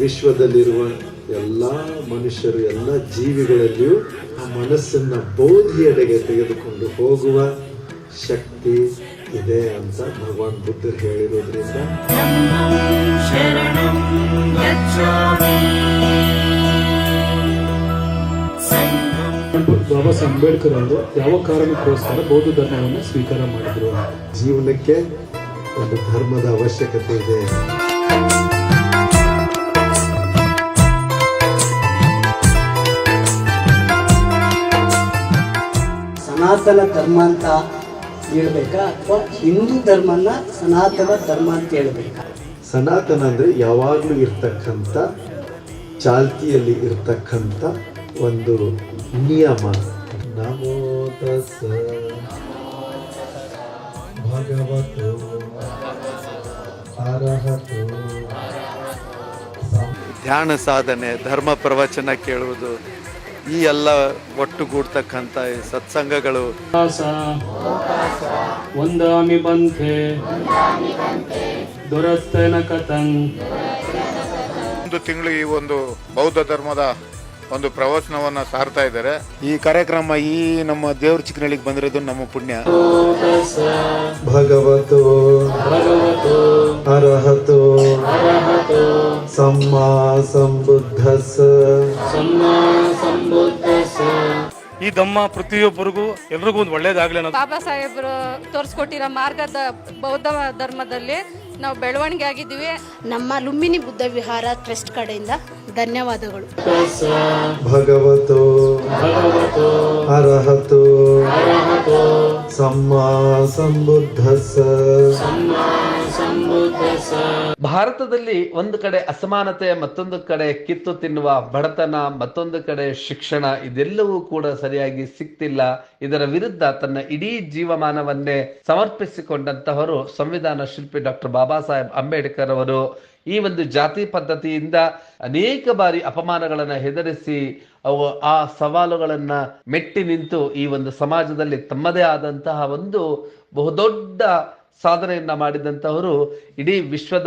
ವಿಶ್ವದಲ್ಲಿರುವ ಎಲ್ಲ ಮನುಷ್ಯರು ಎಲ್ಲ ಜೀವಿಗಳಲ್ಲಿಯೂ ಆ ಮನಸ್ಸನ್ನು ಬೋಧಿಯೆಡೆಗೆ ತೆಗೆದುಕೊಂಡು ಹೋಗುವ ಶಕ್ತಿ ಇದೆ ಅಂತ ಭಗವಾನ್ ಬುದ್ಧರು ಹೇಳಿರೋದ್ರಿಂದ. ಬಾಬಾ ಸಾಹೇಬ್ ಅಂಬೇಡ್ಕರ್ ಅವರು ಯಾವ ಕಾರಣಕ್ಕೋಸ್ಕರ ಬೌದ್ಧ ಧರ್ಮವನ್ನು ಸ್ವೀಕಾರ ಮಾಡಿದ್ರು? ಜೀವನಕ್ಕೆ ಒಂದು ಧರ್ಮದ ಅವಶ್ಯಕತೆ ಇದೆ. ಸನಾತನ ಧರ್ಮ ಅಂತ ಹೇಳ್ಬೇಕಾ? ಅಥವಾ ಹಿಂದೂ ಧರ್ಮನ ಸನಾತನ ಧರ್ಮ ಅಂತ ಹೇಳ್ಬೇಕಾ? ಸನಾತನ ಅಂದ್ರೆ ಯಾವಾಗಲೂ ಇರ್ತಕ್ಕಂಥ ಚಾಲ್ತಿಯಲ್ಲಿ ಇರ್ತಕ್ಕಂಥ ಒಂದು ನಿಯಮ. ನಮೋ ತಸ ಭಗವತು. ಅರಹತು. ಧ್ಯಾನ ಸಾಧನೆ ಧರ್ಮ ಪ್ರವಚನ ಕೇಳುವುದು. ಈ ಎಲ್ಲ ಒಟ್ಟುಗೂಡ್ತಕ್ಕಂಥ ಈ ಸತ್ಸಂಗಗಳು. ಒಂದಾಮಿ ಬಂಧೆ ದುರಸ್ತನ ಕಥಂಗ್ ಒಂದು ತಿಂಗಳು ಈ ಒಂದು ಬೌದ್ಧ ಧರ್ಮದ ಒಂದು ಪ್ರವಚನವನ್ನ ಸಾರ್ತಾ ಇದ್ದಾರೆ. ಈ ಕಾರ್ಯಕ್ರಮ ಈ ನಮ್ಮ ದೇವ್ರ ಚಿಕ್ಕನಳ್ಳಿಗೆ ಬಂದಿರೋದು ನಮ್ಮ ಪುಣ್ಯ. ಭಗವತು. ಭಗವತು. ಅರಹತು. ಅರಹತು. ಸಮ್ಮ ಸಂಬುದ್ಧಸ ಸಮ್ಮಾ ಈ ಧಮ್ಮ ಪ್ರತಿಯೊಬ್ಬರಿಗೂ ಎಲ್ರಿಗೂ ಒಂದು ಒಳ್ಳೇದಾಗ್ಲಿ ಅನ್ನೋದು. ಬಾಬಾ ಸಾಹೇಬರು ತೋರಿಸ್ಕೊಟ್ಟಿರೋ ಮಾರ್ಗದ ಬೌದ್ಧ ಧರ್ಮದಲ್ಲಿ ನಾವು ಬೆಳವಣಿಗೆ ಆಗಿದ್ದೀವಿ ನಮ್ಮ ಲುಂಬಿನಿ ಬುದ್ಧ ವಿಹಾರ ಟ್ರಸ್ಟ್ ಕಡೆಯಿಂದ ಧನ್ಯವಾದಗಳು. ಭಗವತೋ ಅರಹತು ಅರಹತು ಸಮ್ಮ ಸಂಬುದ್ಧಸ ಸಮ್ಮಾ ಸಂಬುದ್ಧಸ ಭಾರತದಲ್ಲಿ ಒಂದು ಕಡೆ ಅಸಮಾನತೆ, ಮತ್ತೊಂದು ಕಡೆ ಕಿತ್ತು ತಿನ್ನುವ ಬಡತನ, ಮತ್ತೊಂದು ಕಡೆ ಶಿಕ್ಷಣ, ಇದೆಲ್ಲವೂ ಕೂಡ ಸರಿಯಾಗಿ ಸಿಕ್ತಿಲ್ಲ. ಇದರ ವಿರುದ್ಧ ತನ್ನ ಇಡೀ ಜೀವಮಾನವನ್ನೇ ಸಮರ್ಪಿಸಿಕೊಂಡಂತಹವರು ಸಂವಿಧಾನ ಶಿಲ್ಪಿ ಡಾಕ್ಟರ್ ಬಾಬಾ ಸಾಹೇಬ್ ಅಂಬೇಡ್ಕರ್ ಅವರು. ಈ ಒಂದು ಜಾತಿ ಪದ್ಧತಿಯಿಂದ ಅನೇಕ ಬಾರಿ ಅಪಮಾನಗಳನ್ನ ಹೆದರಿಸಿ, ಅವು ಆ ಸವಾಲುಗಳನ್ನ ಮೆಟ್ಟಿ ನಿಂತು ಈ ಒಂದು ಸಮಾಜದಲ್ಲಿ ತಮ್ಮದೇ ಆದಂತಹ ಒಂದು ಬಹುದೊಡ್ಡ ಸಾಧನೆಯನ್ನ ಮಾಡಿದಂಥವರು ಇಡೀ ವಿಶ್ವದ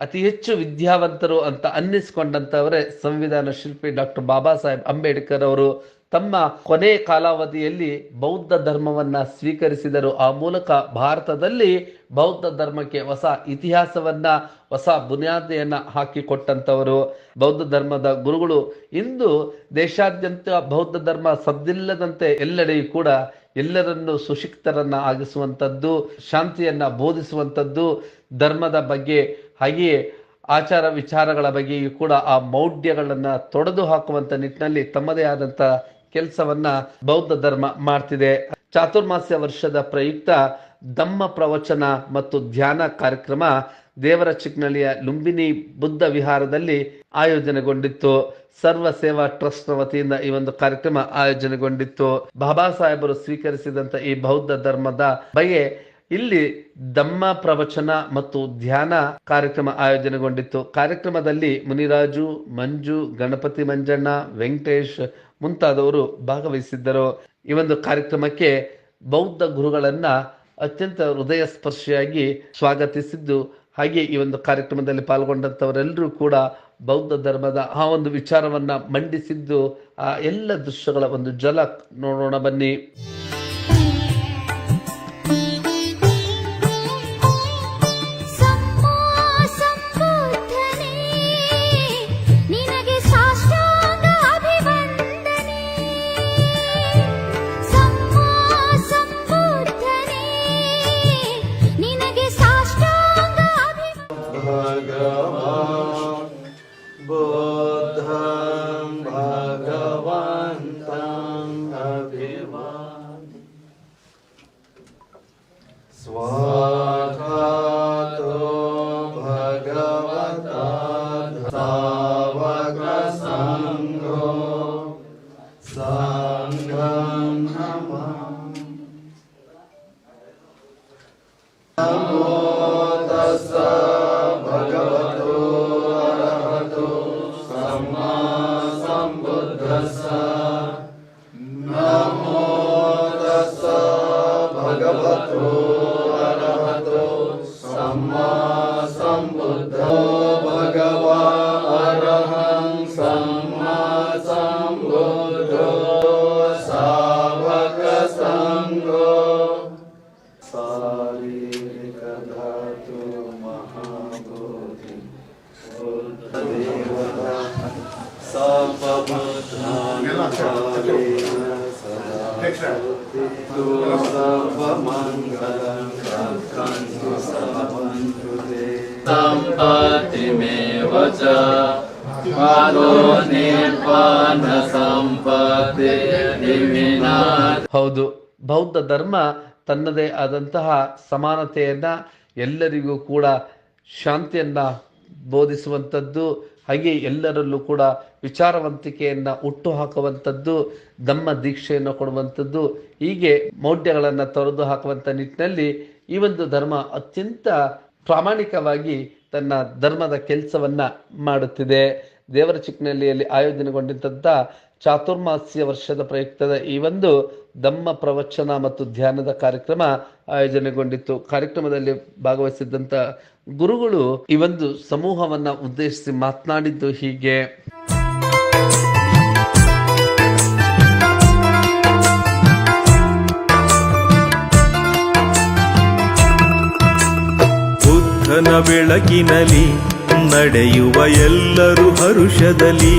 ಅತಿ ಹೆಚ್ಚು ವಿದ್ಯಾವಂತರು ಅಂತ ಅನ್ನಿಸ್ಕೊಂಡಂತವರೇ ಸಂವಿಧಾನ ಶಿಲ್ಪಿ ಡಾಕ್ಟರ್ ಬಾಬಾ ಸಾಹೇಬ್ ಅಂಬೇಡ್ಕರ್ ಅವರು ತಮ್ಮ ಕೊನೆ ಕಾಲಾವಧಿಯಲ್ಲಿ ಬೌದ್ಧ ಧರ್ಮವನ್ನ ಸ್ವೀಕರಿಸಿದರು. ಆ ಮೂಲಕ ಭಾರತದಲ್ಲಿ ಬೌದ್ಧ ಧರ್ಮಕ್ಕೆ ಹೊಸ ಇತಿಹಾಸವನ್ನ, ಹೊಸ ಬುನಿಯಾದಿಯನ್ನ ಹಾಕಿಕೊಟ್ಟಂತವರು. ಬೌದ್ಧ ಧರ್ಮದ ಗುರುಗಳು ಇಂದು ದೇಶಾದ್ಯಂತ ಬೌದ್ಧ ಧರ್ಮ ಸದ್ದಿಲ್ಲದಂತೆ ಎಲ್ಲೆಡೆಯೂ ಕೂಡ ಎಲ್ಲರನ್ನು ಸುಶಿಕ್ತರನ್ನ ಆಗಿಸುವಂಥದ್ದು, ಶಾಂತಿಯನ್ನ ಬೋಧಿಸುವಂಥದ್ದು, ಧರ್ಮದ ಬಗ್ಗೆ, ಹಾಗೆಯೇ ಆಚಾರ ವಿಚಾರಗಳ ಬಗ್ಗೆಯೂ ಕೂಡ ಆ ಮೌಢ್ಯಗಳನ್ನ ತೊಡೆದು ಹಾಕುವಂಥ ನಿಟ್ಟಿನಲ್ಲಿ ತಮ್ಮದೇ ಆದಂಥ ಕೆಲಸವನ್ನ ಬೌದ್ಧ ಧರ್ಮ ಮಾಡ್ತಿದೆ. ಚಾತುರ್ಮಾಸ್ಯ ವರ್ಷದ ಪ್ರಯುಕ್ತ ಧಮ್ಮ ಪ್ರವಚನ ಮತ್ತು ಧ್ಯಾನ ಕಾರ್ಯಕ್ರಮ ದೇವರ ಚಿಕ್ಕನಳ್ಳಿಯ ಲುಂಬಿನಿ ಬುದ್ಧ ವಿಹಾರದಲ್ಲಿ ಆಯೋಜನೆಗೊಂಡಿತ್ತು. ಸರ್ವ ಸೇವಾ ಟ್ರಸ್ಟ್ ವತಿಯಿಂದ ಈ ಒಂದು ಕಾರ್ಯಕ್ರಮ ಆಯೋಜನೆಗೊಂಡಿತ್ತು. ಬಾಬಾ ಸಾಹೇಬರು ಸ್ವೀಕರಿಸಿದಂತ ಈ ಬೌದ್ಧ ಧರ್ಮದ ಬಗ್ಗೆ ಇಲ್ಲಿ ಧಮ್ಮ ಪ್ರವಚನ ಮತ್ತು ಧ್ಯಾನ ಕಾರ್ಯಕ್ರಮ ಆಯೋಜನೆಗೊಂಡಿತ್ತು. ಕಾರ್ಯಕ್ರಮದಲ್ಲಿ ಮುನಿರಾಜು, ಮಂಜು, ಗಣಪತಿ ಮಂಜಣ್ಣ, ವೆಂಕಟೇಶ್ ಮುಂತಾದವರು ಭಾಗವಹಿಸಿದ್ದರು. ಈ ಒಂದು ಕಾರ್ಯಕ್ರಮಕ್ಕೆ ಬೌದ್ಧ ಗುರುಗಳನ್ನ ಅತ್ಯಂತ ಹೃದಯ ಸ್ಪರ್ಶಿಯಾಗಿ ಸ್ವಾಗತಿಸಿದ್ದು. ಹಾಗೆ ಈ ಒಂದು ಕಾರ್ಯಕ್ರಮದಲ್ಲಿ ಪಾಲ್ಗೊಂಡಂತವರೆಲ್ಲರೂ ಕೂಡ ಬೌದ್ಧ ಧರ್ಮದ ಆ ಒಂದು ವಿಚಾರವನ್ನ ಮಂಡಿಸಿದ್ದು ಆ ಎಲ್ಲ ದೃಶ್ಯಗಳ ಒಂದು ಜಲ ನೋಡೋಣ ಬನ್ನಿ. Swaha. सदा भवतु सर्वमङ्गलं रक्षन्तु सर्वन्तु ते सम्पत्तिमेव च कालो निर्वाण सम्पत्तिर्विना ಹೌದು ಬೌದ್ಧ ಧರ್ಮ ತನ್ನದೇ ಆದಂತಹ ಸಮಾನತೆಯನ್ನ ಎಲ್ಲರಿಗೂ ಕೂಡ ಶಾಂತಿಯನ್ನ ಬೋಧಿಸುವಂಥದ್ದು ಹಾಗೆ ಎಲ್ಲರಲ್ಲೂ ಕೂಡ ವಿಚಾರವಂತಿಕೆಯನ್ನು ಹುಟ್ಟು ಹಾಕುವಂಥದ್ದು ಧಮ್ಮ ದೀಕ್ಷೆಯನ್ನು ಕೊಡುವಂಥದ್ದು, ಹೀಗೆ ಮೌಢ್ಯಗಳನ್ನು ತೊರೆದು ಹಾಕುವಂಥ ನಿಟ್ಟಿನಲ್ಲಿ ಈ ಒಂದು ಧರ್ಮ ಅತ್ಯಂತ ಪ್ರಾಮಾಣಿಕವಾಗಿ ತನ್ನ ಧರ್ಮದ ಕೆಲಸವನ್ನ ಮಾಡುತ್ತಿದೆ. ದೇವರ ಚಿಕ್ಕನಹಳ್ಳಿಯಲ್ಲಿ ಆಯೋಜನೆಗೊಂಡಿದ್ದಂಥ ಚಾತುರ್ಮಾಸ್ಯ ವರ್ಷದ ಪ್ರಯುಕ್ತದ ಈ ಒಂದು ಧಮ್ಮ ಪ್ರವಚನ ಮತ್ತು ಧ್ಯಾನದ ಕಾರ್ಯಕ್ರಮ ಆಯೋಜನೆಗೊಂಡಿತ್ತು. ಕಾರ್ಯಕ್ರಮದಲ್ಲಿ ಭಾಗವಹಿಸಿದ್ದಂಥ ಗುರುಗಳು ಈ ಒಂದು ಸಮೂಹವನ್ನ ಉದ್ದೇಶಿಸಿ ಮಾತನಾಡಿದ್ದು ಹೀಗೆ. ಬುದ್ಧನ ಬೆಳಕಿನಲ್ಲಿ ನಡೆಯುವ ಎಲ್ಲರೂ ಹರುಷದಲ್ಲಿ.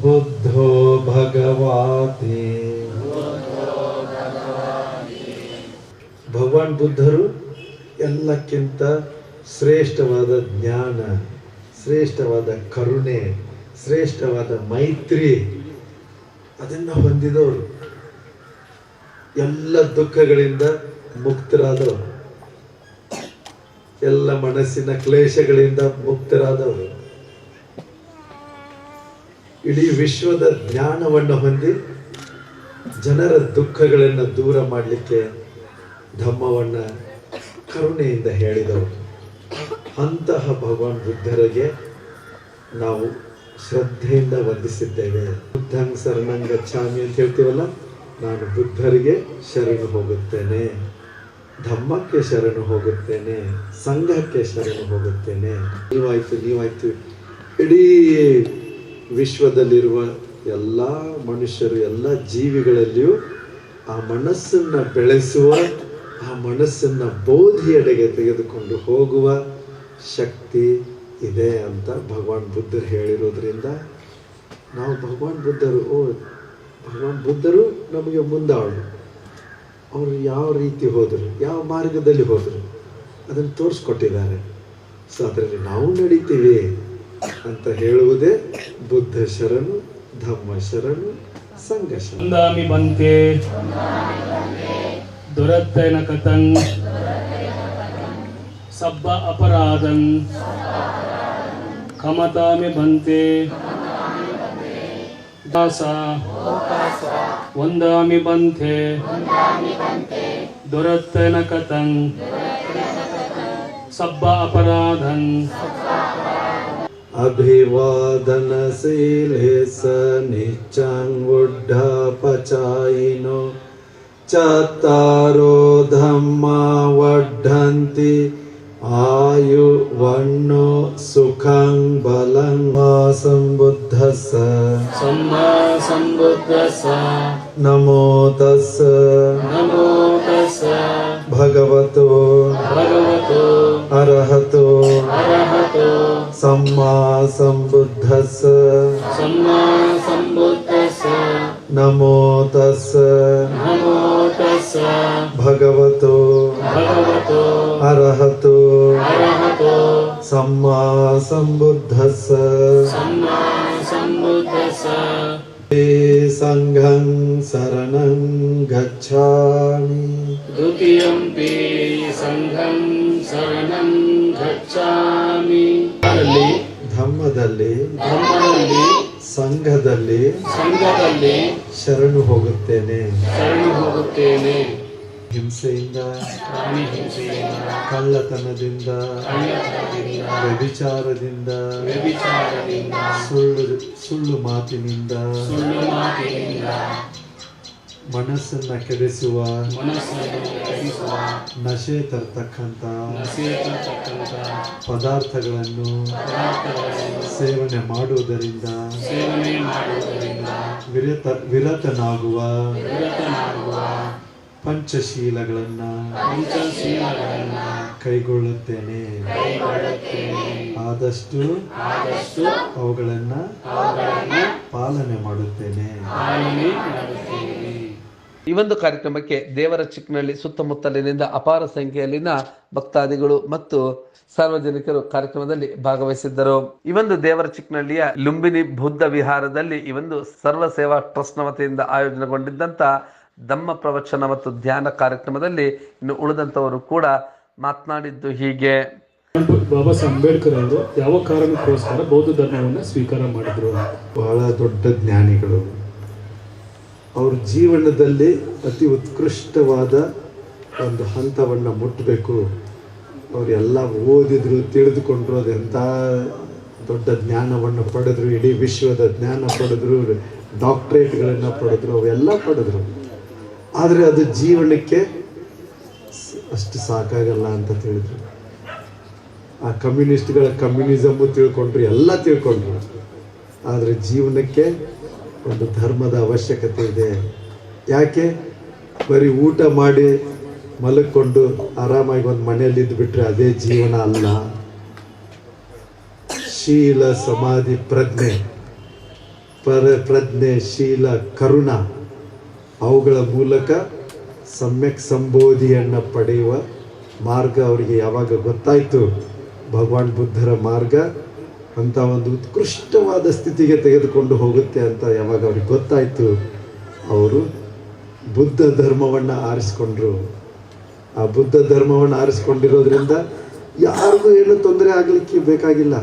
बुद्धो भगवाति ಭಗವಾನ್ ಬುದ್ಧರು ಎಲ್ಲಕ್ಕಿಂತ ಶ್ರೇಷ್ಠವಾದ ಜ್ಞಾನ ಶ್ರೇಷ್ಠವಾದ ಕರುಣೆ ಶ್ರೇಷ್ಠವಾದ ಮೈತ್ರಿ ಅದನ್ನು ಹೊಂದಿದವರು ಎಲ್ಲ ದುಃಖಗಳಿಂದ ಮುಕ್ತರಾದವರು ಎಲ್ಲ ಮನಸ್ಸಿನ ಕ್ಲೇಶಗಳಿಂದ ಮುಕ್ತರಾದವರು ಇಡೀ ವಿಶ್ವದ ಜ್ಞಾನವನ್ನು ಹೊಂದಿ ಜನರ ದುಃಖಗಳನ್ನು ದೂರ ಮಾಡಲಿಕ್ಕೆ ಧಮ್ಮವನ್ನು ಕರುಣೆಯಿಂದ ಹೇಳಿದವರು. ಅಂತಹ ಭಗವಾನ್ ಬುದ್ಧರಿಗೆ ನಾವು ಶ್ರದ್ಧೆಯಿಂದ ವಂದಿಸಿದ್ದೇವೆ. ಬುದ್ಧಂಗ್ ಸರ್ನಂಗ ಚಾಮಿ ಅಂತ ಹೇಳ್ತೀವಲ್ಲ, ನಾನು ಬುದ್ಧರಿಗೆ ಶರಣು ಹೋಗುತ್ತೇನೆ. ಧಮ್ಮಕ್ಕೆ ಶರಣು ಹೋಗುತ್ತೇನೆ. ಸಂಘಕ್ಕೆ ಶರಣು ಹೋಗುತ್ತೇನೆ. ನೀವಾಯ್ತು ನೀವಾಯ್ತು. ಇಡೀ ವಿಶ್ವದಲ್ಲಿರುವ ಎಲ್ಲ ಮನುಷ್ಯರು, ಎಲ್ಲ ಜೀವಿಗಳಲ್ಲಿಯೂ ಆ ಮನಸ್ಸನ್ನು ಬೆಳೆಸುವ, ಆ ಮನಸ್ಸನ್ನು ಬೋಧಿಯೆಡೆಗೆ ತೆಗೆದುಕೊಂಡು ಹೋಗುವ ಶಕ್ತಿ ಇದೆ ಅಂತ ಭಗವಾನ್ ಬುದ್ಧರು ಹೇಳಿರೋದ್ರಿಂದ ನಾವು ಭಗವಾನ್ ಬುದ್ಧರು, ಓ, ಭಗವಾನ್ ಬುದ್ಧರು ನಮಗೆ ಮುಂದಾಳು. ಅವರು ಯಾವ ರೀತಿ ಹೋದರು, ಯಾವ ಮಾರ್ಗದಲ್ಲಿ ಹೋದರು, ಅದನ್ನು ತೋರಿಸ್ಕೊಟ್ಟಿದ್ದಾರೆ. ಸೊ ಅದರಲ್ಲಿ ನಾವು ನಡೀತೀವಿ. ಅಂತ ಹೇಳುವುದೇ ಬುದ್ಧ ಶರಣು ಧಮ್ಮ ಶರಣು, ಸಂಘ ಶರಣಿ. ಬಂತೆ. ದುರತ್ತನ ಕಥಂ ಸಬ್ಬ ಅಪರಾಧಂ ಕಮತಾಮಿ ಬಂತೆ. ದಾಸ. ವಂದಾಮಿ ಬಂತೆ. ದುರತ್ತನ ಕಥಂ ಸಬ್ಬ ಅಪರಾಧಂ अभिवादनशीले स निच्चङ्गुड्ढपचायिनो चत्तारो धम्मा वढन्ति आयुर्वण्णो सुखं बलं। सम्बुद्धस सम्बुद्धस नमो तस् नमो तस् भगवतो। भगवतो। अरहतो। अरहतो। सम्मा संबुद्धस सम्मा सम्बुद्धस्। नमो तस्। नमो तस्। भगवतो। भगवतो। अरहतो। अरहतो। सम्मा संबुद्धस सम्मा ಸಂಘಂ ಶರಣಂ गच्छामि। ದ್ವಿತೀಯಂಪಿ ಸಂಘಂ ಶರಣಂ ಗಚ್ಚಾಮಿ ಅಲ್ಲಿ ಧಮ್ಮದಲ್ಲಿ ಧರ್ಮದಲ್ಲಿ ಸಂಘದಲ್ಲಿ ಸಂಘದಲ್ಲಿ ಶರಣು ಹೋಗುತ್ತೇನೆ ಶರಣು ಹೋಗುತ್ತೇನೆ ಹಿಂಸೆಯಿಂದ ಕಳ್ಳತನದಿಂದ ವ್ಯಭಿಚಾರದಿಂದ ಸುಳ್ಳು ಸುಳ್ಳು ಮಾತಿನಿಂದ ಮನಸ್ಸನ್ನ ಕೆಡಿಸುವ ನಶೆ ತರ್ತಕ್ಕಂಥ ಪದಾರ್ಥಗಳನ್ನು ಸೇವನೆ ಮಾಡುವುದರಿಂದ ವಿರತ ವಿರತನಾಗುವ ಪಂಚಶೀಲಗಳನ್ನ ಪಂಚಶೀಲಗಳನ್ನು ಕೈಗೊಳ್ಳುತ್ತೇನೆ. ಕೈಗೊಳ್ಳುತ್ತೇನೆ. ಆದಷ್ಟು ಆದಷ್ಟು ಅವುಗಳನ್ನ ಅವುಗಳನ್ನು ಪಾಲನೆ ಮಾಡುತ್ತೇನೆ. ಪಾಲನೆ ಮಾಡುತ್ತೇನೆ. ಈ ಒಂದು ಕಾರ್ಯಕ್ರಮಕ್ಕೆ ದೇವರ ಚಿಕ್ಕನಹಳ್ಳಿ ಸುತ್ತಮುತ್ತಲಿನಿಂದ ಅಪಾರ ಸಂಖ್ಯೆಯಲ್ಲಿನ ಭಕ್ತಾದಿಗಳು ಮತ್ತು ಸಾರ್ವಜನಿಕರು ಕಾರ್ಯಕ್ರಮದಲ್ಲಿ ಭಾಗವಹಿಸಿದ್ದರು. ಈ ಒಂದು ದೇವರ ಚಿಕ್ಕನಹಳ್ಳಿಯ ಲುಂಬಿನಿ ಬುದ್ಧ ವಿಹಾರದಲ್ಲಿ ಈ ಒಂದು ಸರ್ವ ಸೇವಾ ಟ್ರಸ್ಟ್ನ ವತಿಯಿಂದ ಆಯೋಜನೆಗೊಂಡಿದ್ದಂತ ಧಮ್ಮ ಪ್ರವಚನ ಮತ್ತು ಧ್ಯಾನ ಕಾರ್ಯಕ್ರಮದಲ್ಲಿ ಇನ್ನು ಉಳಿದಂತವರು ಕೂಡ ಮಾತನಾಡಿದ್ದು ಹೀಗೆ. ಬಾಬಾ ಸಾಹೇಬ್ ಅಂಬೇಡ್ಕರ್ ಅವರು ಯಾವ ಕಾರಣಕ್ಕೋಸ್ಕರ ಬೌದ್ಧ ಧರ್ಮವನ್ನು ಸ್ವೀಕಾರ ಮಾಡಿದ್ರು ಬಹಳ ದೊಡ್ಡ ಜ್ಞಾನಿಗಳು. ಅವ್ರ ಜೀವನದಲ್ಲಿ ಅತಿ ಉತ್ಕೃಷ್ಟವಾದ ಒಂದು ಹಂತವನ್ನು ಮುಟ್ಟಬೇಕು ಅವರೆಲ್ಲ ಓದಿದ್ರು ತಿಳಿದುಕೊಂಡ್ರು ಅದೆಂಥ ದೊಡ್ಡ ಜ್ಞಾನವನ್ನು ಪಡೆದ್ರು ಇಡೀ ವಿಶ್ವದ ಜ್ಞಾನ ಪಡೆದ್ರು ಡಾಕ್ಟ್ರೇಟ್ಗಳನ್ನು ಪಡೆದ್ರು ಅವೆಲ್ಲ ಪಡೆದ್ರು. ಆದರೆ ಅದು ಜೀವನಕ್ಕೆ ಅಷ್ಟು ಸಾಕಾಗಲ್ಲ ಅಂತ ತಿಳಿದ್ರು. ಆ ಕಮ್ಯುನಿಸ್ಟ್ಗಳ ಕಮ್ಯುನಿಸಮ್ಮು ತಿಳ್ಕೊಂಡ್ರು, ಎಲ್ಲ ತಿಳ್ಕೊಂಡ್ರು. ಆದರೆ ಜೀವನಕ್ಕೆ ಒಂದು ಧರ್ಮದ ಅವಶ್ಯಕತೆ ಇದೆ. ಯಾಕೆ? ಬರೀ ಊಟ ಮಾಡಿ ಮಲಕ್ಕೊಂಡು ಆರಾಮಾಗಿ ಒಂದು ಮನೆಯಲ್ಲಿ ಇದ್ಬಿಟ್ರೆ ಅದೇ ಜೀವನ ಅಲ್ಲ. ಶೀಲ ಸಮಾಧಿ ಪ್ರಜ್ಞೆ. ಪರ ಪ್ರಜ್ಞೆ, ಶೀಲ ಕರುಣ. ಅವುಗಳ ಮೂಲಕ ಸಮ್ಯಕ್ ಸಂಬೋಧಿಯನ್ನು ಪಡೆಯುವ ಮಾರ್ಗ ಅವರಿಗೆ ಯಾವಾಗ ಗೊತ್ತಾಯಿತು? ಭಗವಾನ್ ಬುದ್ಧರ ಮಾರ್ಗ ಅಂತ ಒಂದು ಉತ್ಕೃಷ್ಟವಾದ ಸ್ಥಿತಿಗೆ ತೆಗೆದುಕೊಂಡು ಹೋಗುತ್ತೆ ಅಂತ ಯಾವಾಗ ಅವ್ರಿಗೆ ಗೊತ್ತಾಯಿತು? ಅವರು ಬುದ್ಧ ಧರ್ಮವನ್ನು ಆರಿಸ್ಕೊಂಡ್ರು. ಆ ಬುದ್ಧ ಧರ್ಮವನ್ನು ಆರಿಸ್ಕೊಂಡಿರೋದ್ರಿಂದ ಯಾರಿಗೂ ಏನು ತೊಂದರೆ ಆಗಲಿಕ್ಕೆ ಬೇಕಾಗಿಲ್ಲ.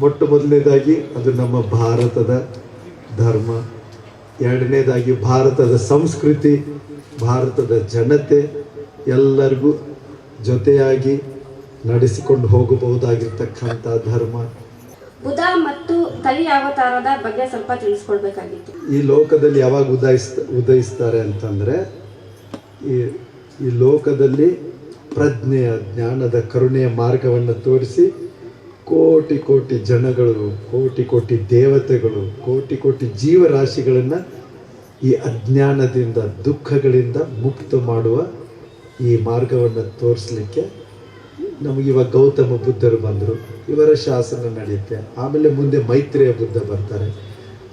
ಮೊಟ್ಟ ಮೊದಲನೇದಾಗಿ ಅದು ನಮ್ಮ ಭಾರತದ ಧರ್ಮ. ಎರಡನೇದಾಗಿ ಭಾರತದ ಸಂಸ್ಕೃತಿ ಭಾರತದ ಜನತೆ ಎಲ್ಲರಿಗೂ ಜೊತೆಯಾಗಿ ನಡೆಸಿಕೊಂಡು ಹೋಗಬಹುದಾಗಿರ್ತಕ್ಕಂಥ ಧರ್ಮ. ಬುಧ ಮತ್ತು ಕಲಿ ಅವತಾರದ ಬಗ್ಗೆ ಸ್ವಲ್ಪ ತಿಳಿಸ್ಕೊಡ್ಬೇಕಾಗಿತ್ತು. ಈ ಲೋಕದಲ್ಲಿ ಯಾವಾಗ ಉದಯಿಸ್ ಉದಯಿಸ್ತಾರೆ ಅಂತಂದರೆ ಈ ಈ ಲೋಕದಲ್ಲಿ ಪ್ರಜ್ಞೆಯ ಜ್ಞಾನದ ಕರುಣೆಯ ಮಾರ್ಗವನ್ನು ತೋರಿಸಿ ಕೋಟಿ ಕೋಟಿ ಜನಗಳು, ಕೋಟಿ ಕೋಟಿ ದೇವತೆಗಳು, ಕೋಟಿ ಕೋಟಿ ಜೀವರಾಶಿಗಳನ್ನು ಈ ಅಜ್ಞಾನದಿಂದ, ದುಃಖಗಳಿಂದ ಮುಕ್ತ ಮಾಡುವ ಈ ಮಾರ್ಗವನ್ನು ತೋರಿಸಲಿಕ್ಕೆ ನಮಗೆ ಇವಾಗ ಗೌತಮ ಬುದ್ಧರು ಬಂದರು. ಇವರ ಶಾಸನ ನಡೆಯುತ್ತೆ ಆಮೇಲೆ ಮುಂದೆ ಮೈತ್ರಿಯ ಬುದ್ಧ ಬರ್ತಾರೆ.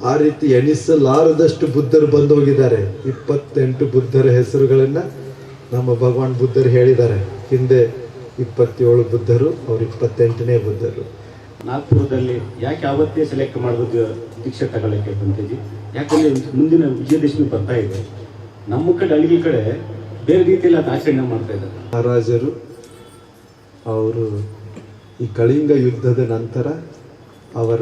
ಆ ರೀತಿ ಎಣಿಸಲಾರದಷ್ಟು ಬುದ್ಧರು ಬಂದು ಹೋಗಿದ್ದಾರೆ ಇಪ್ಪತ್ತೆಂಟು ಬುದ್ಧರ ಹೆಸರುಗಳನ್ನು ನಮ್ಮ ಭಗವಾನ್ ಬುದ್ಧರು ಹೇಳಿದ್ದಾರೆ. ಹಿಂದೆ ಇಪ್ಪತ್ತೇಳು ಬುದ್ಧರು ಅವ್ರು ಇಪ್ಪತ್ತೆಂಟನೇ ಬುದ್ಧರು. ನಾಗ್ಪುರದಲ್ಲಿ ಯಾಕೆ ಅವತ್ತೇ ಸೆಲೆಕ್ಟ್ ಮಾಡಬಹುದು ದೀಕ್ಷೆ ತಗೊಳ್ಳಕ್ಕೆ ಹೇಳಿ ಯಾಕಂದ್ರೆ ಮುಂದಿನ ವಿಜಯದಶಮಿ ಬರ್ತಾ ಇದೆ. ನಮ್ಮ ಕಡೆ ಹಳ್ಳಿ ಕಡೆ ಬೇರೆ ರೀತಿಯಲ್ಲಿ ಅದು ಆಚರಣೆ ಮಾಡ್ತಾ ಇದ್ದಾರೆ. ಮಹಾರಾಜರು ಅವರು ಈ ಕಳಿಂಗ ಯುದ್ಧದ ನಂತರ ಅವರ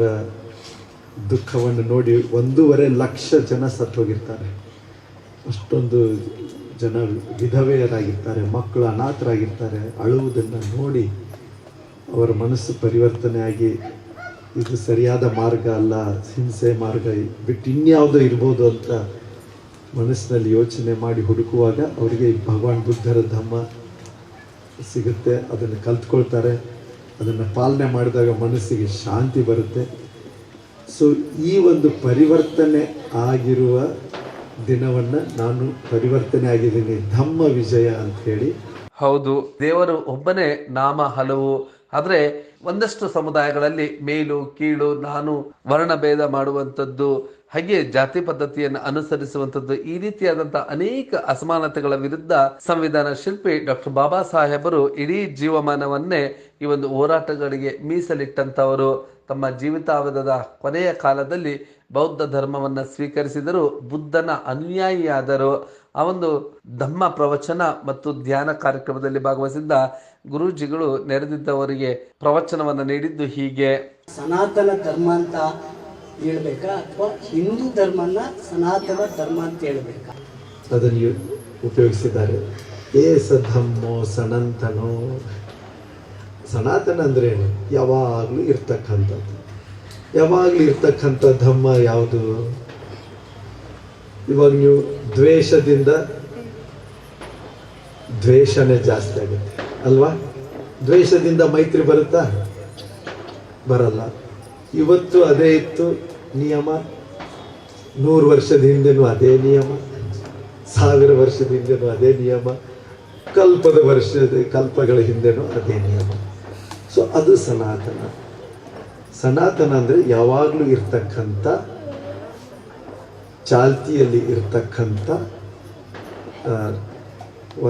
ದುಃಖವನ್ನು ನೋಡಿ ಒಂದೂವರೆ ಲಕ್ಷ ಜನ ಸತ್ತೋಗಿರ್ತಾರೆ. ಅಷ್ಟೊಂದು ಜನ ವಿಧವೆಯರಾಗಿರ್ತಾರೆ, ಮಕ್ಕಳು ಅನಾಥರಾಗಿರ್ತಾರೆ, ಅಳುವುದನ್ನು ನೋಡಿ ಅವರ ಮನಸ್ಸು ಪರಿವರ್ತನೆಯಾಗಿ ಇದು ಸರಿಯಾದ ಮಾರ್ಗ ಅಲ್ಲ, ಹಿಂಸೆ ಮಾರ್ಗ ಬಿಟ್ಟು ಇನ್ಯಾವುದೋ ಇರ್ಬೋದು ಅಂತ ಮನಸ್ಸಿನಲ್ಲಿ ಯೋಚನೆ ಮಾಡಿ ಹುಡುಕುವಾಗ ಅವರಿಗೆ ಭಗವಾನ್ ಬುದ್ಧರ ಧಮ್ಮ ಸಿಗುತ್ತೆ, ಅದನ್ನು ಕಲ್ತ್ಕೊಳ್ತಾರೆ, ಅದನ್ನು ಪಾಲನೆ ಮಾಡಿದಾಗ ಮನಸ್ಸಿಗೆ ಶಾಂತಿ ಬರುತ್ತೆ. ಸೊ ಈ ಒಂದು ಪರಿವರ್ತನೆ ಆಗಿರುವ ದಿನವನ್ನು ನಾನು ಪರಿವರ್ತನೆ ಆಗಿದ್ದೀನಿ ಧಮ್ಮ ವಿಜಯ ಅಂತ ಹೇಳಿ. ಹೌದು, ದೇವರು ಒಬ್ಬನೇ ನಾಮ ಹಲವು, ಆದ್ರೆ ಒಂದಷ್ಟು ಸಮುದಾಯಗಳಲ್ಲಿ ಮೇಲು, ಕೀಳು, ನಾನು ವರ್ಣಭೇದ ಮಾಡುವಂಥದ್ದು ಹಾಗೆ ಜಾತಿ ಪದ್ಧತಿಯನ್ನು ಅನುಸರಿಸುವಂತದ್ದು ಈ ರೀತಿಯಾದಂತಹ ಅನೇಕ ಅಸಮಾನತೆಗಳ ವಿರುದ್ಧ ಸಂವಿಧಾನ ಶಿಲ್ಪಿ ಡಾಕ್ಟರ್ ಬಾಬಾ ಸಾಹೇಬರು ಇಡೀ ಜೀವಮಾನವನ್ನೇ ಈ ಒಂದು ಹೋರಾಟಗಳಿಗೆ ಮೀಸಲಿಟ್ಟಂತವರು ತಮ್ಮ ಜೀವಿತಾವಧದ ಕೊನೆಯ ಕಾಲದಲ್ಲಿ ಬೌದ್ಧ ಧರ್ಮವನ್ನು ಸ್ವೀಕರಿಸಿದರು ಬುದ್ಧನ ಅನುಯಾಯಿಯಾದರು. ಆ ಒಂದು ಧಮ್ಮ ಪ್ರವಚನ ಮತ್ತು ಧ್ಯಾನ ಕಾರ್ಯಕ್ರಮದಲ್ಲಿ ಭಾಗವಹಿಸಿದ್ದ ಗುರೂಜಿಗಳು ನೆರೆದಿದ್ದವರಿಗೆ ಪ್ರವಚನವನ್ನು ನೀಡಿದ್ದು ಹೀಗೆ. ಸನಾತನ ಧರ್ಮ ಅಂತ ಹೇಳ್ಬೇಕಾ? ಅಥವಾ ಹಿಂದೂ ಧರ್ಮನ ಸನಾತನ ಧರ್ಮ ಅಂತ ಹೇಳ್ಬೇಕಾ? ಅದನ್ನು ಉಪಯೋಗಿಸಿದ್ದಾರೆ. ಏ ಸಧಮ್ಮೋ ಸನಾತನೋ. ಸನಾತನ ಅಂದ್ರೆ ಏನು? ಯಾವಾಗಲೂ ಇರ್ತಕ್ಕಂಥದ್ದು. ಯಾವಾಗಲೂ ಇರ್ತಕ್ಕಂಥ ಧಮ್ಮ ಯಾವುದು? ಇವಾಗ ನೀವು ದ್ವೇಷದಿಂದ ದ್ವೇಷನೇ ಜಾಸ್ತಿ ಆಗುತ್ತೆ. ಅಲ್ವಾ? ದ್ವೇಷದಿಂದ ಮೈತ್ರಿ ಬರುತ್ತಾ? ಬರಲ್ಲ. ಇವತ್ತು ಅದೇ ಇತ್ತು. ನಿಯಮ. ನೂರು ವರ್ಷದ ಹಿಂದೆನೂ ಅದೇ ನಿಯಮ. ಸಾವಿರ ವರ್ಷದ ಹಿಂದೆನೂ ಅದೇ ನಿಯಮ. ಕಲ್ಪದ ವರ್ಷದ, ಕಲ್ಪಗಳ ಹಿಂದೆನೂ ಅದೇ ನಿಯಮ. ಸೊ ಅದು ಸನಾತನ. ಸನಾತನ ಅಂದರೆ ಯಾವಾಗಲೂ ಇರ್ತಕ್ಕಂಥ, ಚಾಲ್ತಿಯಲ್ಲಿ ಇರ್ತಕ್ಕಂಥ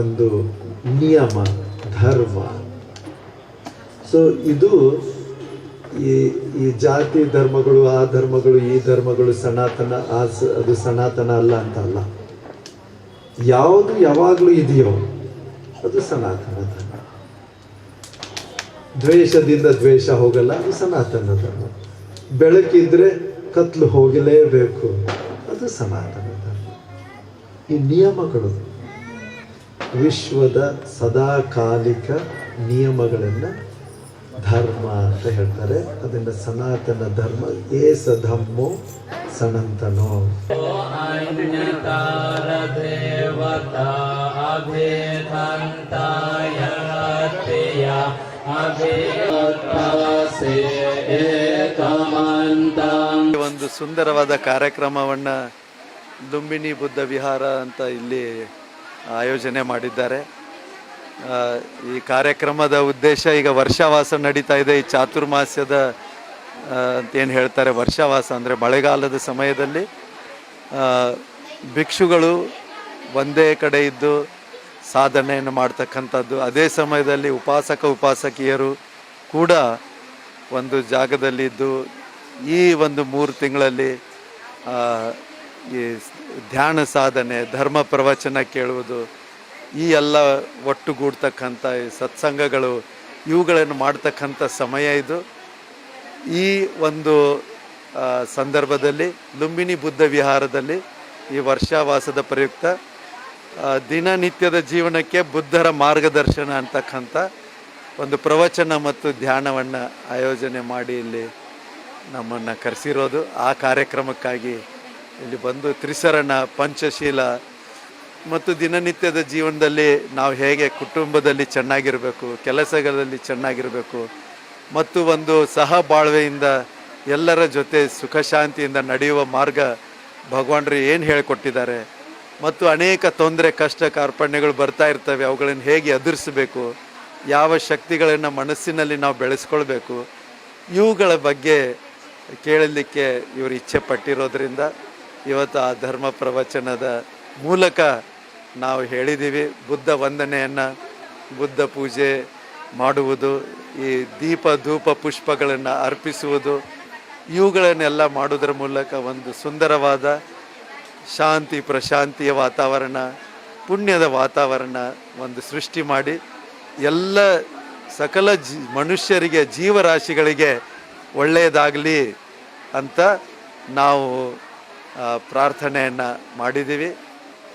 ಒಂದು ನಿಯಮ, ಧರ್ಮ. ಸೊ ಇದು ಈ ಈ ಜಾತಿ ಧರ್ಮಗಳು, ಆ ಧರ್ಮಗಳು, ಈ ಧರ್ಮಗಳು ಸನಾತನ, ಆ ಅದು ಸನಾತನ ಅಲ್ಲ ಅಂತ ಅಲ್ಲ. ಯಾವುದು ಯಾವಾಗಲೂ ಇದೆಯೋ, ಅದು ಸನಾತನ ಧರ್ಮ. ದ್ವೇಷದಿಂದ ದ್ವೇಷ ಹೋಗಲ್ಲ, ಅದು ಸನಾತನ ಧರ್ಮ. ಬೆಳಕಿದ್ರೆ ಕತ್ಲು ಹೋಗಲೇಬೇಕು, ಅದು ಸನಾತನ ಧರ್ಮ. ಈ ನಿಯಮಗಳು, ವಿಶ್ವದ ಸದಾಕಾಲಿಕ ನಿಯಮಗಳನ್ನು ಧರ್ಮ ಅಂತ ಹೇಳ್ತಾರೆ. ಅದನ್ನ ಸನಾತನ ಧರ್ಮ ಏಸ ಧಮ್ಮೋ ಸನಂತನೋ. ಒಂದು ಸುಂದರವಾದ ಕಾರ್ಯಕ್ರಮವನ್ನು ಲುಂಬಿನಿ ಬುದ್ಧ ವಿಹಾರ ಅಂತ ಇಲ್ಲಿ ಆಯೋಜನೆ ಮಾಡಿದ್ದಾರೆ. ಈ ಕಾರ್ಯಕ್ರಮದ ಉದ್ದೇಶ ಈಗ ವರ್ಷವಾಸ ನಡೀತಾ ಇದೆ. ಈ ಚಾತುರ್ಮಾಸ್ಯದ ಅಂತ ಏನು ಹೇಳ್ತಾರೆ, ವರ್ಷವಾಸ ಅಂದರೆ ಮಳೆಗಾಲದ ಸಮಯದಲ್ಲಿ ಭಿಕ್ಷುಗಳು ಒಂದೇ ಕಡೆ ಇದ್ದು ಸಾಧನೆಯನ್ನು ಮಾಡ್ತಕ್ಕಂಥದ್ದು. ಅದೇ ಸಮಯದಲ್ಲಿ ಉಪಾಸಕ, ಉಪಾಸಕಿಯರು ಕೂಡ ಒಂದು ಜಾಗದಲ್ಲಿದ್ದು ಈ ಒಂದು ಮೂರು ತಿಂಗಳಲ್ಲಿ ಈ ಧ್ಯಾನ ಸಾಧನೆ, ಧರ್ಮ ಪ್ರವಚನ ಕೇಳುವುದು ಈ ಎಲ್ಲ ಒಟ್ಟುಗೂಡ್ತಕ್ಕಂಥ ಸತ್ಸಂಗಗಳು ಇವುಗಳನ್ನು ಮಾಡ್ತಕ್ಕಂಥ ಸಮಯ ಇದು. ಈ ಒಂದು ಸಂದರ್ಭದಲ್ಲಿ ಲುಂಬಿನಿ ಬುದ್ಧ ವಿಹಾರದಲ್ಲಿ ಈ ವರ್ಷಾವಾಸದ ಪ್ರಯುಕ್ತ ದಿನನಿತ್ಯದ ಜೀವನಕ್ಕೆ ಬುದ್ಧರ ಮಾರ್ಗದರ್ಶನ ಅಂತಕ್ಕಂಥ ಒಂದು ಪ್ರವಚನ ಮತ್ತು ಧ್ಯಾನವನ್ನು ಆಯೋಜನೆ ಮಾಡಿ ಇಲ್ಲಿ ನಮ್ಮನ್ನು ಕರೆಸಿರೋದು. ಆ ಕಾರ್ಯಕ್ರಮಕ್ಕಾಗಿ ಇಲ್ಲಿ ಬಂದು ತ್ರಿಸರಣ, ಪಂಚಶೀಲ ಮತ್ತು ದಿನನಿತ್ಯದ ಜೀವನದಲ್ಲಿ ನಾವು ಹೇಗೆ ಕುಟುಂಬದಲ್ಲಿ ಚೆನ್ನಾಗಿರಬೇಕು, ಕೆಲಸಗಳಲ್ಲಿ ಚೆನ್ನಾಗಿರಬೇಕು, ಮತ್ತು ಒಂದು ಸಹ ಬಾಳ್ವೆಯಿಂದ ಎಲ್ಲರ ಜೊತೆ ಸುಖ ಶಾಂತಿಯಿಂದ ನಡೆಯುವ ಮಾರ್ಗ ಭಗವಾನರು ಏನು ಹೇಳಿಕೊಟ್ಟಿದ್ದಾರೆ. ಮತ್ತು ಅನೇಕ ತೊಂದರೆ, ಕಷ್ಟ, ಕಾರ್ಪಣ್ಯಗಳು ಬರ್ತಾ ಇರ್ತವೆ. ಅವುಗಳನ್ನು ಹೇಗೆ ಎದುರಿಸಬೇಕು, ಯಾವ ಶಕ್ತಿಗಳನ್ನು ಮನಸ್ಸಿನಲ್ಲಿ ನಾವು ಬೆಳೆಸ್ಕೊಳ್ಬೇಕು, ಇವುಗಳ ಬಗ್ಗೆ ಕೇಳಲಿಕ್ಕೆ ಇವರು ಇಚ್ಛೆ ಪಟ್ಟಿರೋದ್ರಿಂದ ಇವತ್ತು ಆ ಧರ್ಮ ಪ್ರವಚನದ ಮೂಲಕ ನಾವು ಹೇಳಿದ್ದೀವಿ ಬುದ್ಧ ವಂದನೆಯನ್ನು, ಬುದ್ಧ ಪೂಜೆ ಮಾಡುವುದು, ಈ ದೀಪ ಧೂಪ ಪುಷ್ಪಗಳನ್ನು ಅರ್ಪಿಸುವುದು, ಇವುಗಳನ್ನೆಲ್ಲ ಮಾಡುವುದರ ಮೂಲಕ ಒಂದು ಸುಂದರವಾದ ಶಾಂತಿ, ಪ್ರಶಾಂತಿಯ ವಾತಾವರಣ, ಪುಣ್ಯದ ವಾತಾವರಣ ಒಂದು ಸೃಷ್ಟಿ ಮಾಡಿ, ಎಲ್ಲ ಸಕಲ ಜಿ, ಮನುಷ್ಯರಿಗೆ, ಜೀವರಾಶಿಗಳಿಗೆ ಒಳ್ಳೆಯದಾಗಲಿ ಅಂತ ನಾವು ಪ್ರಾರ್ಥನೆಯನ್ನು ಮಾಡಿದ್ದೀವಿ.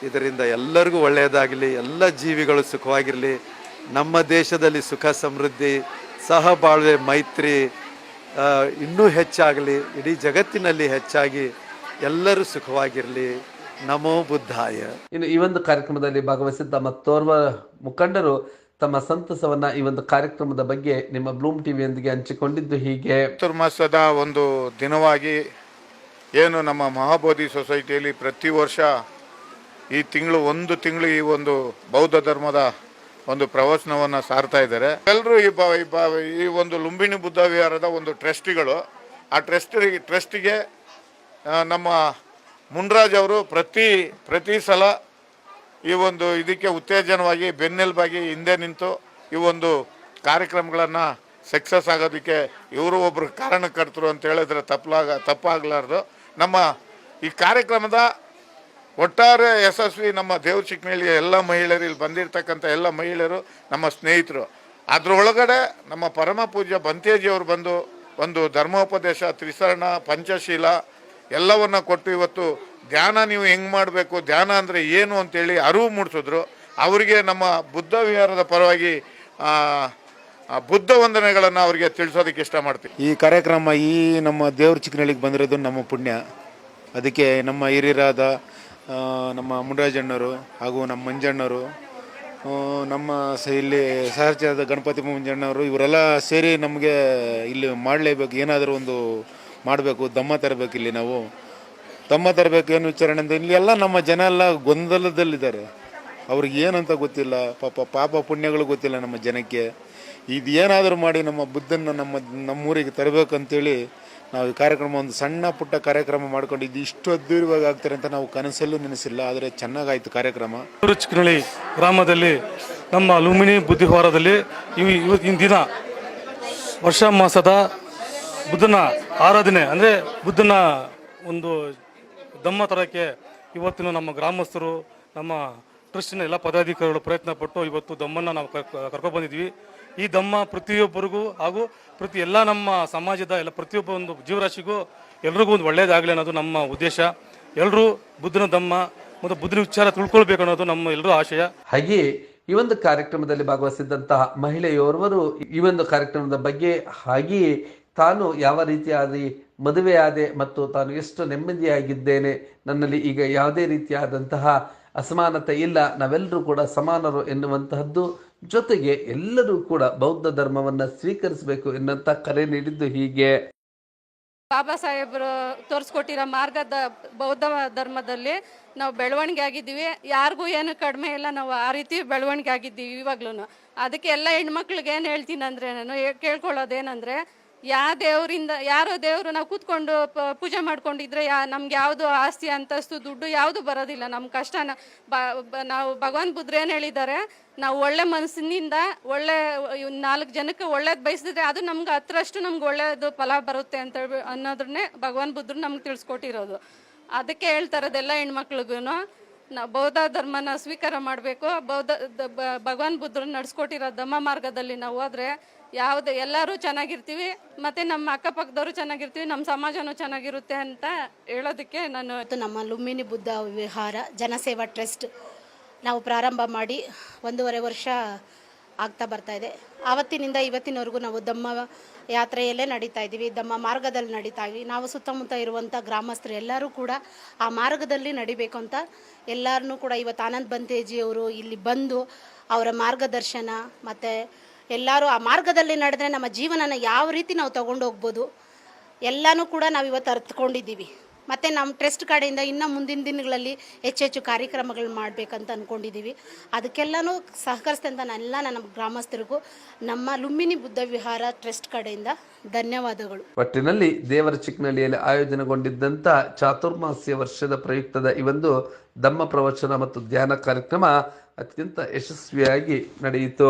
ಇದರಿಂದ ಎಲ್ಲರಿಗೂ ಒಳ್ಳೆಯದಾಗಲಿ ಎಲ್ಲ ಜೀವಿಗಳು ಸುಖವಾಗಿರಲಿ ನಮ್ಮ ದೇಶದಲ್ಲಿ ಸುಖ ಸಮೃದ್ಧಿ ಸಹಬಾಳ್ವೆ ಮೈತ್ರಿ ಇನ್ನೂ ಹೆಚ್ಚಾಗಲಿ ಇಡೀ ಜಗತ್ತಿನಲ್ಲಿ ಹೆಚ್ಚಾಗಿ ಎಲ್ಲರೂ ಸುಖವಾಗಿರಲಿ. ನಮೋ ಬುದ್ಧಾಯ. ಇನ್ನು ಈ ಒಂದು ಕಾರ್ಯಕ್ರಮದಲ್ಲಿ ಭಾಗವಹಿಸಿದ್ದ ಮತ್ತೋರ್ವ ಮುಖಂಡರು ತಮ್ಮ ಸಂತಸವನ್ನ ಈ ಒಂದು ಕಾರ್ಯಕ್ರಮದ ಬಗ್ಗೆ ನಿಮ್ಮ ಬ್ಲೂಮ್ ಟಿವಿಯೊಂದಿಗೆ ಹಂಚಿಕೊಂಡಿದ್ದು ಹೀಗೆ. ಚತುರ್ಮಾಸದ ಒಂದು ದಿನವಾಗಿ ಏನು ನಮ್ಮ ಮಹಾಬೋಧಿ ಸೊಸೈಟಿಯಲ್ಲಿ ಪ್ರತಿ ವರ್ಷ ಈ ತಿಂಗಳು ಒಂದು ತಿಂಗಳು ಈ ಒಂದು ಬೌದ್ಧ ಧರ್ಮದ ಒಂದು ಪ್ರವಚನವನ್ನು ಸಾರ್ತಾ ಇದ್ದಾರೆ. ಎಲ್ಲರೂ ಈ ಬ ಈ ಒಂದು ಲುಂಬಿನಿ ಬುದ್ಧ ವಿಹಾರದ ಒಂದು ಟ್ರಸ್ಟಿಗಳು, ಆ ಟ್ರಸ್ಟ್ ಟ್ರಸ್ಟಿಗೆ ನಮ್ಮ ಮುನ್ರಾಜ್ ಅವರು ಪ್ರತಿ ಪ್ರತಿ ಸಲ ಈ ಒಂದು ಇದಕ್ಕೆ ಉತ್ತೇಜನವಾಗಿ, ಬೆನ್ನೆಲುಬಾಗಿ ಹಿಂದೆ ನಿಂತು ಈ ಒಂದು ಕಾರ್ಯಕ್ರಮಗಳನ್ನು ಸಕ್ಸಸ್ ಆಗೋದಕ್ಕೆ ಇವರು ಒಬ್ಬರು ಕಾರಣಕರ್ತರು ಅಂತ ಹೇಳಿದ್ರೆ ತಪ್ಪಲಾಗ ತಪ್ಪಾಗಲಾರ್ದು. ನಮ್ಮ ಈ ಕಾರ್ಯಕ್ರಮದ ಒಟ್ಟಾರೆ ಯಶಸ್ವಿ ನಮ್ಮ ದೇವ್ರ ಚಿಕ್ಕಮೇಳಿಯ ಎಲ್ಲ ಮಹಿಳೆಯರು ಇಲ್ಲಿ ಬಂದಿರತಕ್ಕಂಥ ಎಲ್ಲ ಮಹಿಳೆಯರು, ನಮ್ಮ ಸ್ನೇಹಿತರು. ಅದರೊಳಗಡೆ ನಮ್ಮ ಪರಮ ಪೂಜ್ಯ ಬಂತೇಜಿಯವರು ಬಂದು ಒಂದು ಧರ್ಮೋಪದೇಶ, ತ್ರಿಸರಣ, ಪಂಚಶೀಲ ಎಲ್ಲವನ್ನ ಕೊಟ್ಟು ಇವತ್ತು ಧ್ಯಾನ ನೀವು ಹೆಂಗೆ ಮಾಡಬೇಕು, ಧ್ಯಾನ ಅಂದರೆ ಏನು ಅಂತೇಳಿ ಅರಿವು ಮೂಡಿಸಿದ್ರು. ಅವರಿಗೆ ನಮ್ಮ ಬುದ್ಧ ವಿಹಾರದ ಪರವಾಗಿ ಬುದ್ಧ ವಂದನೆಗಳನ್ನು ಅವರಿಗೆ ತಿಳಿಸೋದಕ್ಕೆ ಇಷ್ಟ ಮಾಡ್ತೀವಿ. ಈ ಕಾರ್ಯಕ್ರಮ ಈ ನಮ್ಮ ದೇವ್ರ ಚಿಕ್ಕನಳ್ಳಿಗೆ ಬಂದಿರೋದು ನಮ್ಮ ಪುಣ್ಯ. ಅದಕ್ಕೆ ನಮ್ಮ ಹಿರಿಯರಾದ ನಮ್ಮ ಮುಂಡರಾಜಣ್ಣರು ಹಾಗೂ ನಮ್ಮ ಮಂಜಣ್ಣವರು ನಮ್ಮ ಸ ಇಲ್ಲಿ ಸಹಚಾರದ ಗಣಪತಿ ಮಂಜಣ್ಣವರು ಇವರೆಲ್ಲ ಸೇರಿ ನಮಗೆ ಇಲ್ಲಿ ಮಾಡಲೇಬೇಕು, ಏನಾದರೂ ಒಂದು ಮಾಡಬೇಕು, ದಮ್ಮ ತರಬೇಕು ಇಲ್ಲಿ ನಾವು. ದಮ್ಮ ತರಬೇಕು ಏನು ವಿಚಾರಣೆ ಅಂತ, ಇಲ್ಲಿ ಎಲ್ಲ ನಮ್ಮ ಜನ ಎಲ್ಲ ಗೊಂದಲದಲ್ಲಿದ್ದಾರೆ. ಅವ್ರಿಗೆ ಏನಂತ ಗೊತ್ತಿಲ್ಲ, ಪಾಪ ಪಾಪ ಪುಣ್ಯಗಳು ಗೊತ್ತಿಲ್ಲ ನಮ್ಮ ಜನಕ್ಕೆ. ಇದು ಏನಾದರೂ ಮಾಡಿ ನಮ್ಮ ಬುದ್ಧನ ನಮ್ಮ ನಮ್ಮೂರಿಗೆ ತರಬೇಕಂತೇಳಿ ನಾವು ಈ ಕಾರ್ಯಕ್ರಮ ಒಂದು ಸಣ್ಣ ಪುಟ್ಟ ಕಾರ್ಯಕ್ರಮ ಮಾಡ್ಕೊಂಡು ಇದು ಇಷ್ಟು ಅದ್ದೂರಿವಾಗಿ ಆಗ್ತಾರೆ ಅಂತ ನಾವು ಕನಸಲ್ಲೂ ನೆನೆಸಿಲ್ಲ, ಆದರೆ ಚೆನ್ನಾಗಾಯಿತು ಕಾರ್ಯಕ್ರಮ. ಚಿಕ್ಕನಳ್ಳಿ ಗ್ರಾಮದಲ್ಲಿ, ನಮ್ಮ ಲುಂಬಿನಿ ಬುದ್ಧಿವಾರದಲ್ಲಿ ಇವು ಇವತ್ತಿನ ದಿನ, ವರ್ಷ ಮಾಸದ ಬುದ್ಧನ ಆರಾಧನೆ, ಅಂದರೆ ಬುದ್ಧನ ಒಂದು ದಮ್ಮ ತರಕ್ಕೆ ಇವತ್ತಿನ ನಮ್ಮ ಗ್ರಾಮಸ್ಥರು, ನಮ್ಮ ಟ್ರಸ್ಟಿನ ಎಲ್ಲ ಪದಾಧಿಕಾರಿಗಳು ಪ್ರಯತ್ನ ಪಟ್ಟು ಇವತ್ತು ದಮ್ಮನ್ನು ನಾವು ಕರ್ಕೊಬಂದಿದ್ವಿ ಈ ದಮ್ಮ ಪ್ರತಿಯೊಬ್ಬರಿಗೂ ಹಾಗೂ ಪ್ರತಿ ಎಲ್ಲ ನಮ್ಮ ಸಮಾಜದ ಎಲ್ಲ ಪ್ರತಿಯೊಬ್ಬ ಒಂದು ಜೀವರಾಶಿಗೂ ಎಲ್ರಿಗೂ ಒಂದು ಒಳ್ಳೆಯದಾಗಲಿ ಅನ್ನೋದು ನಮ್ಮ ಉದ್ದೇಶ. ಎಲ್ಲರೂ ಬುದ್ಧನ ದಮ್ಮ ಮತ್ತು ಬುದ್ಧನ ವಿಚಾರ ತಿಳ್ಕೊಳ್ಬೇಕು ಅನ್ನೋದು ನಮ್ಮ ಎಲ್ಲರೂ ಆಶಯ. ಹಾಗೆ ಈ ಒಂದು ಕಾರ್ಯಕ್ರಮದಲ್ಲಿ ಭಾಗವಹಿಸಿದ್ದಂತಹ ಮಹಿಳೆಯೋರ್ವರು ಈ ಒಂದು ಕಾರ್ಯಕ್ರಮದ ಬಗ್ಗೆ ಹಾಗೆಯೇ ತಾನು ಯಾವ ರೀತಿಯಾದ ಮದುವೆಯಾದೆ ಮತ್ತು ತಾನು ಎಷ್ಟು ನೆಮ್ಮದಿಯಾಗಿದ್ದೇನೆ ನನ್ನಲ್ಲಿ ಈಗ ಯಾವುದೇ ರೀತಿಯಾದಂತಹ ಅಸಮಾನತೆ ಇಲ್ಲ, ನಾವೆಲ್ಲರೂ ಕೂಡ ಸಮಾನರು ಎನ್ನುವಂತಹದ್ದು ಜೊತೆಗೆ ಎಲ್ಲರೂ ಕೂಡ ಬೌದ್ಧ ಧರ್ಮವನ್ನ ಸ್ವೀಕರಿಸಬೇಕು ಎನ್ನುವಂತ ಕರೆ ನೀಡಿದ್ದು ಹೀಗೆ. ಬಾಬಾ ಸಾಹೇಬರು ತೋರಿಸ್ಕೊಟ್ಟಿರೋ ಮಾರ್ಗದ ಬೌದ್ಧ ಧರ್ಮದಲ್ಲಿ ನಾವು ಬೆಳವಣಿಗೆ ಆಗಿದ್ದೀವಿ. ಯಾರಿಗೂ ಏನು ಕಡಿಮೆ ಇಲ್ಲ, ನಾವು ಆ ರೀತಿ ಬೆಳವಣಿಗೆ ಆಗಿದ್ದೀವಿ ಇವಾಗ್ಲೂ ಅದಕ್ಕೆ ಎಲ್ಲ ಹೆಣ್ಮಕ್ಳಿಗೆ ಏನು ಹೇಳ್ತೀನಿ ಅಂದ್ರೆ ನಾನು ಕೇಳ್ಕೊಳ್ಳೋದೇನೆಂದರೆ ಯಾವ ದೇವರಿಂದ, ಯಾರೋ ದೇವರು ನಾವು ಕೂತ್ಕೊಂಡು ಪೂಜೆ ಮಾಡ್ಕೊಂಡಿದ್ರೆ ಯಾ, ನಮ್ಗೆ ಯಾವುದು ಆಸ್ತಿ, ಅಂತಸ್ತು, ದುಡ್ಡು ಯಾವುದು ಬರೋದಿಲ್ಲ. ನಮ್ಮ ಕಷ್ಟನ ಬ, ಬ- ನಾವು ಭಗವಾನ್ ಬುದ್ಧ ಏನು ಹೇಳಿದ್ದಾರೆ, ನಾವು ಒಳ್ಳೆ ಮನಸ್ಸಿನಿಂದ ಒಳ್ಳೆ ನಾಲ್ಕು ಜನಕ್ಕೆ ಒಳ್ಳೇದು ಬಯಸಿದ್ರೆ ಅದು ನಮ್ಗೆ ಹತ್ರಷ್ಟು ನಮ್ಗೆ ಒಳ್ಳೇದು ಫಲ ಬರುತ್ತೆ ಅಂತ ಹೇಳ್ಬಿ ಅನ್ನೋದನ್ನೇ ಭಗವಾನ್ ಬುದ್ಧರು ನಮ್ಗೆ ತಿಳಿಸ್ಕೊಟ್ಟಿರೋದು. ಅದಕ್ಕೆ ಹೇಳ್ತಾರದೆಲ್ಲ ಹೆಣ್ಮಕ್ಳಿಗೂ ನಾವು ಬೌದ್ಧ ಧರ್ಮನ ಸ್ವೀಕಾರ ಮಾಡಬೇಕು. ಬೌದ್ಧ ಭಗವಾನ್ ಬುದ್ಧರು ನಡ್ಸ್ಕೊಟ್ಟಿರೋ ಧಮ್ಮ ಮಾರ್ಗದಲ್ಲಿ ನಾವು ಹೋದ್ರೆ ಯಾವುದೇ, ಎಲ್ಲರೂ ಚೆನ್ನಾಗಿರ್ತೀವಿ, ಮತ್ತು ನಮ್ಮ ಅಕ್ಕಪಕ್ಕದವರು ಚೆನ್ನಾಗಿರ್ತೀವಿ, ನಮ್ಮ ಸಮಾಜನೂ ಚೆನ್ನಾಗಿರುತ್ತೆ ಅಂತ ಹೇಳೋದಕ್ಕೆ ನಾನು ನಮ್ಮ ಲುಮ್ಮಿನಿ ಬುದ್ಧ ವಿಹಾರ ಜನಸೇವಾ ಟ್ರಸ್ಟ್ ನಾವು ಪ್ರಾರಂಭ ಮಾಡಿ ಒಂದೂವರೆ ವರ್ಷ ಆಗ್ತಾ ಬರ್ತಾ ಇದೆ. ಆವತ್ತಿನಿಂದ ಇವತ್ತಿನವರೆಗೂ ನಾವು ದಮ್ಮ ಯಾತ್ರೆಯಲ್ಲೇ ನಡೀತಾ ಇದ್ದೀವಿ, ದಮ್ಮ ಮಾರ್ಗದಲ್ಲಿ ನಡೀತಾ ಇದ್ವಿ ನಾವು ಸುತ್ತಮುತ್ತ ಇರುವಂಥ ಗ್ರಾಮಸ್ಥರು ಎಲ್ಲರೂ ಕೂಡ ಆ ಮಾರ್ಗದಲ್ಲಿ ನಡಿಬೇಕು ಅಂತ ಎಲ್ಲರನ್ನೂ ಕೂಡ ಇವತ್ತು ಆನಂದ್ ಬಂತೇಜಿಯವರು ಇಲ್ಲಿ ಬಂದು ಅವರ ಮಾರ್ಗದರ್ಶನ, ಮತ್ತು ಎಲ್ಲರೂ ಆ ಮಾರ್ಗದಲ್ಲಿ ನಡೆದ್ರೆ ನಮ್ಮ ಜೀವನನ ಯಾವ ರೀತಿ ನಾವು ತಗೊಂಡು ಹೋಗ್ಬೋದು, ಎಲ್ಲನೂ ಕೂಡ ನಾವು ಇವತ್ತು ಅರ್ಥಕೊಂಡಿದ್ದೀವಿ ಮತ್ತು ನಮ್ಮ ಟ್ರಸ್ಟ್ ಕಡೆಯಿಂದ ಇನ್ನೂ ಮುಂದಿನ ದಿನಗಳಲ್ಲಿ ಹೆಚ್ಚೆಚ್ಚು ಕಾರ್ಯಕ್ರಮಗಳು ಮಾಡಬೇಕಂತ ಅಂದ್ಕೊಂಡಿದ್ದೀವಿ ಅದಕ್ಕೆಲ್ಲನೂ ಸಹಕರಿಸ್ತಂತ ನಾನೆಲ್ಲ ನನ್ನ ಗ್ರಾಮಸ್ಥರಿಗೂ, ನಮ್ಮ ಲುಂಬಿನಿ ಬುದ್ಧ ವಿಹಾರ ಟ್ರಸ್ಟ್ ಕಡೆಯಿಂದ ಧನ್ಯವಾದಗಳು. ಒಟ್ಟಿನಲ್ಲಿ ದೇವರ ಚಿಕ್ಕನಹಳ್ಳಿಯಲ್ಲಿ ಆಯೋಜನೆಗೊಂಡಿದ್ದಂಥ ಚಾತುರ್ಮಾಸ್ಯ ವರ್ಷದ ಪ್ರಯುಕ್ತದ ಈ ಒಂದು ಧಮ್ಮ ಪ್ರವಚನ ಮತ್ತು ಧ್ಯಾನ ಕಾರ್ಯಕ್ರಮ ಅತ್ಯಂತ ಯಶಸ್ವಿಯಾಗಿ ನಡೆಯಿತು.